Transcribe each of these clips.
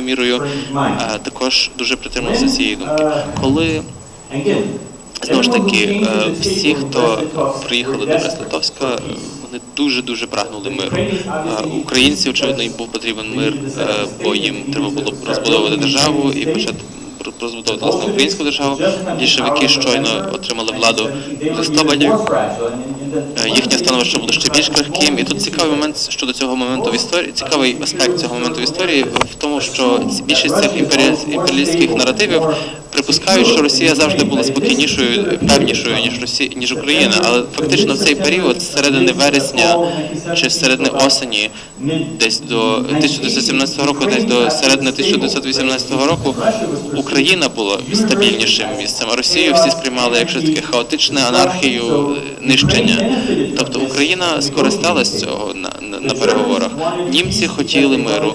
мірою е, також дуже притримувався цієї думки. Коли знову ж таки е, всі, хто приїхали до Брест-Литовська, вони дуже дуже прагнули миру. Е, Українці, очевидно, їм був потрібен мир, бо їм треба було розбудовувати державу і почати розбудовувати власне українську державу. Більшовики щойно отримали владу в листопаді. Е, Їхнє становище буде ще більш крихким, і тут цікавий момент щодо цього моменту в історії. Цікавий аспект цього моменту в історії в тому, що більшість цих імперіаліст- імперіалістських наративів припускають, що Росія завжди була спокійнішою, певнішою ніж Росія, ніж Україна. Але фактично в цей період, з середини вересня чи з середини осені, десь до 1917 року, десь до середини 1918 року, Україна була стабільнішим місцем. А Росію всі сприймали як таке хаотичне, анархію, е, нищення. Тобто Україна скористалась цього на, на, переговорах. Німці хотіли миру,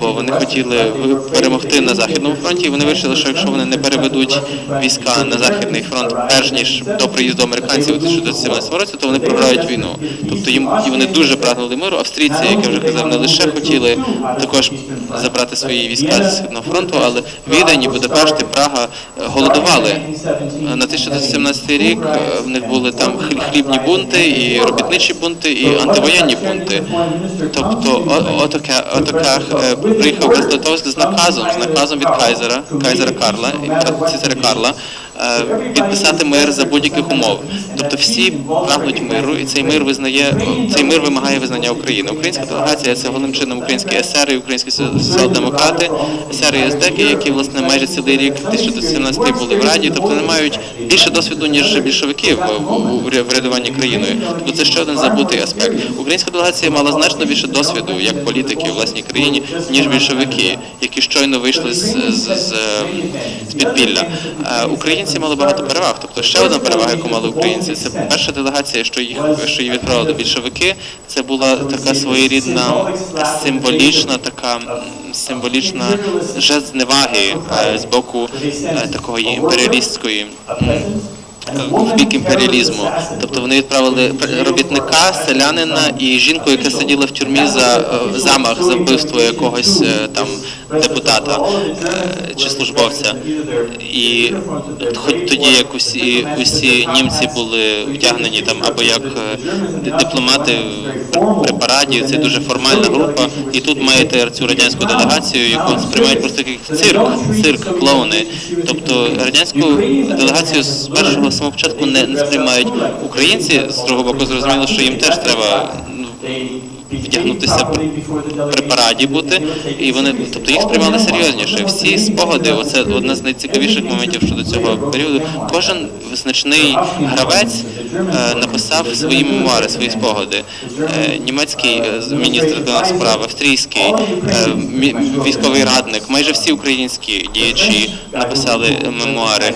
бо вони хотіли ви- перемогти на західному фронті. і Вони вирішили, що якщо вони не переведуть війська на західний фронт, перш ніж до приїзду американців у 1917 році, то вони програють війну. Тобто їм і вони дуже прагнули миру. Австрійці, як я вже казав, не лише хотіли також забрати свої війська з східного фронту, але Відень, і Будапешт і Прага е, голодували. На 1917 рік е, в них були там хлібні бунти, і робітничі бунти, і антивоєнні бунти. Тобто, о- отаке, отака е, приїхав Брест-Литовськ з наказом, з наказом від Кайзера, Кайзера Карла, Цезаря Карла, е, підписати мир за будь-яких умов. Тобто всі прагнуть миру, і цей мир визнає цей мир вимагає визнання України. Українська делегація це головним чином українські есери, українські соціал-демократи, есери і ездеки, які власне майже цілий рік 1917 були в раді, тобто не мають більше досвіду ніж більшовики в, врядуванні країною. Тобто це ще один забутий аспект. Українська делегація мала значно більше досвіду як політики у власній країні, ніж більшовики, які щойно вийшли з, з, з, з підпілля. Е, Українці мали багато переваг. Тобто ще одна перевага, яку мали українці, це перша делегація, що їх що її відправили більшовики. Це була така своєрідна символічна, така символічна жест зневаги е, з боку е, такої імперіалістської. в бік імперіалізму, тобто вони відправили робітника, селянина і жінку, яка сиділа в тюрмі за е, замах за вбивство якогось там депутата е, чи службовця. І хоч тоді, як усі усі німці були вдягнені там або як е, дипломати при параді, це дуже формальна група. І тут маєте цю радянську делегацію, яку сприймають просто як цирк, цирк, клоуни. Тобто радянську делегацію з першого самого початку не, не сприймають українці. З другого боку, зрозуміло, що їм теж треба ну, вдягнутися при, параді бути, і вони, тобто їх сприймали серйозніше. Всі спогади, оце одне з найцікавіших моментів щодо цього періоду. Кожен значний гравець е, написав свої мемуари, свої спогади. Е, німецький е, міністр справ, австрійський, е, військовий радник, майже всі українські діячі написали мемуари.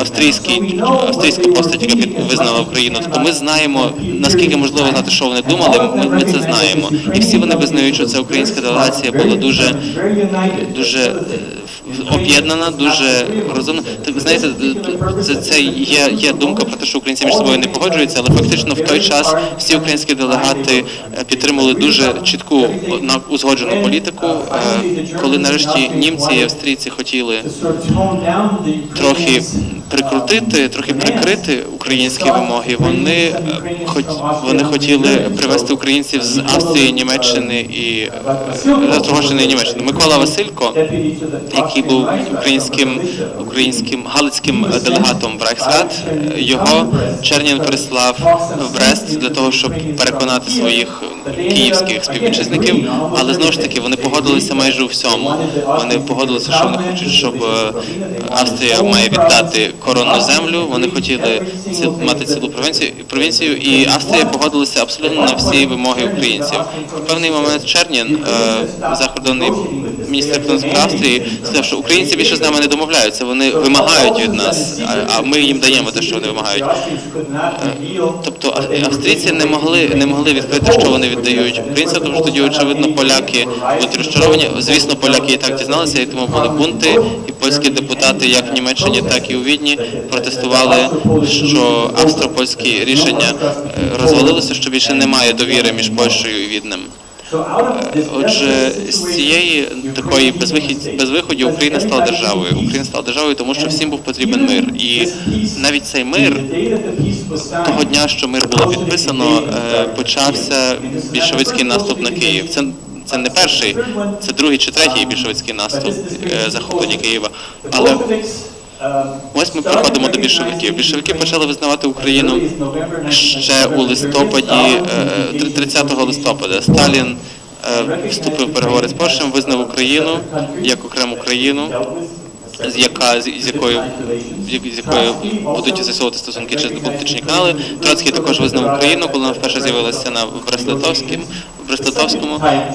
Австрійський, австрійська постать, яка визнала Україну. Тобто ми знаємо, наскільки можливо знати, що вони думали, ми, ми це знаємо. І всі вони визнають, що ця українська делегація була дуже, дуже е, об'єднана, дуже розумна. Так, ви знаєте, це, це є, є думка про те, що українці між собою не погоджуються, але фактично в той час всі українські делегати підтримали підтримували дуже чітку узгоджену політику. Е, Коли нарешті німці і австрійці хотіли трохи прикрутити, трохи прикрити українські вимоги. Вони е, хоч вони хотіли привезти українців з Австрії, Німеччини і е, і Німеччини. Микола Василько, який був українським українським галицьким делегатом в Райхсрад, е, його Чернін прислав в Брест для того, щоб переконати своїх київських співвітчизників, але знову ж таки вони погодилися майже у всьому. Вони погодилися, що вони хочуть, щоб е, Австрія має віддати коронну землю. Вони хотіли мати цілу провінцію, провінцію, і Австрія погодилася абсолютно на всі вимоги українців. В певний момент Чернін, е, закордонний закордонних Австрії, сказав, що українці більше з нами не домовляються. Вони вимагають від нас, а- ми їм даємо те, що вони вимагають. Тобто австрійці не могли не могли відкрити, що вони віддають українцям, тому що тоді, очевидно, поляки будуть розчаровані. Звісно, поляки і так дізналися, і тому були бунти, і польські депутати, як в Німеччині, так і у Відні, протестували, що австро-польські рішення е, розвалилися, що більше немає довіри між Польщею і Віднем. Отже, з цієї такої безвихід безвиході Україна стала державою. Україна стала державою, тому що всім був потрібен мир. І навіть цей мир того дня, що мир було підписано, е, почався більшовицький наступ на Київ. Це це не перший, це другий чи третій більшовицький наступ е, захоплення Києва. Але ось ми приходимо до більшовиків. Більшовики почали визнавати Україну ще у листопаді, е, 30 листопада. Сталін е, вступив в переговори з Польщею, визнав Україну як окрему країну, з яка з якою з якою будуть з'ясовувати стосунки через дипломатичні канали. Троцький також визнав Україну, коли вона вперше з'явилася на в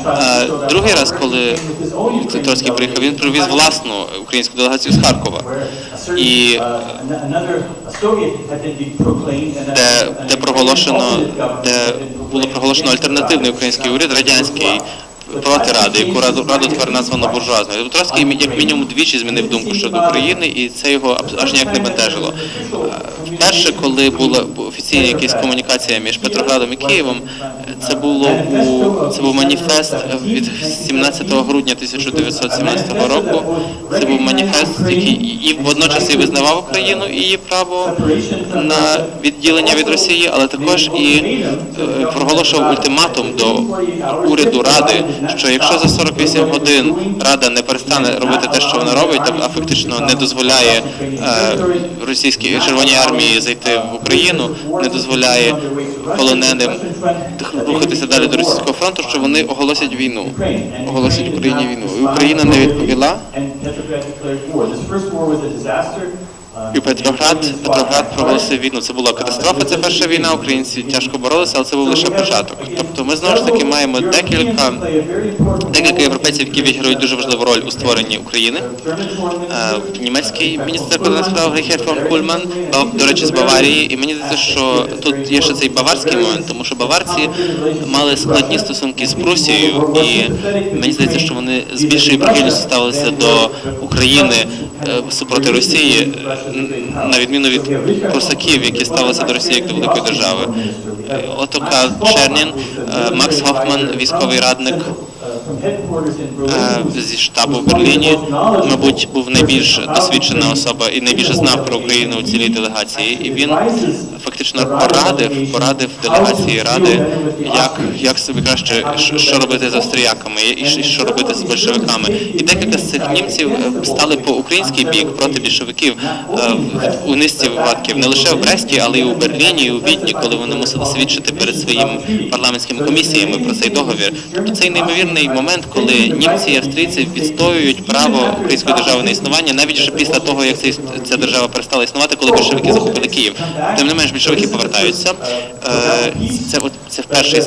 Е, Другий раз, коли Троцький приїхав, він привіз власну українську делегацію з Харкова. І де, де проголошено, де було проголошено альтернативний український уряд, радянський проти ради, яку раду раду тепер названо буржуазною. Троцький як мінімум двічі змінив думку щодо України, і це його аж ніяк не бентежило. Е, Вперше, коли була офіційна якась комунікація між Петроградом і Києвом, це було у це був маніфест від 17 грудня 1917 року. Це був маніфест, який і водночас і визнавав Україну і її право на відділення від Росії, але також і е, проголошував ультиматум до уряду Ради, що якщо за 48 годин Рада не перестане робити те, що вона робить, а фактично не дозволяє е, російській червоній армії зайти в Україну, не дозволяє полоненим рухатися далі до російського фронту, що вони оголосять війну, оголосять Україні війну. І Україна не відповіла. І Петроград, Петроград проголосив війну. Це була катастрофа. Це перша війна. Українці тяжко боролися, але це був лише початок. Тобто ми знову ж таки маємо декілька декілька європейців, які відіграють дуже важливу роль у створенні України. Е, Німецький міністр закордонних справ Рейхер фон Кульман, до речі, з Баварії. І мені здається, що тут є ще цей баварський момент, тому що баварці мали складні стосунки з Прусією, і мені здається, що вони з більшою прихильністю ставилися до України супроти Росії, на відміну від косаків, які ставилися до Росії як до великої держави. Е, Отока Чернін, е, Макс Хофман, військовий радник е, зі штабу в Берліні, мабуть, був найбільш досвідчена особа і найбільше знав про Україну у цілій делегації. І він фактично порадив, порадив делегації ради, як, як собі краще що- робити з австріяками і що- робити з большевиками. І декілька з цих німців е, стали по український бік проти більшовиків е, у низці випадків не лише в Бресті, але й у Берліні, і у Відні, коли вони мусили свідчити перед своїми парламентськими комісіями про цей договір. Тобто цей неймовірний момент, коли німці і австрійці відстоюють право української держави на існування, навіть вже після того, як ця держава перестала існувати, коли більшовики захопили Київ. Тим не менш, більшовики повертаються. Е, Це це перший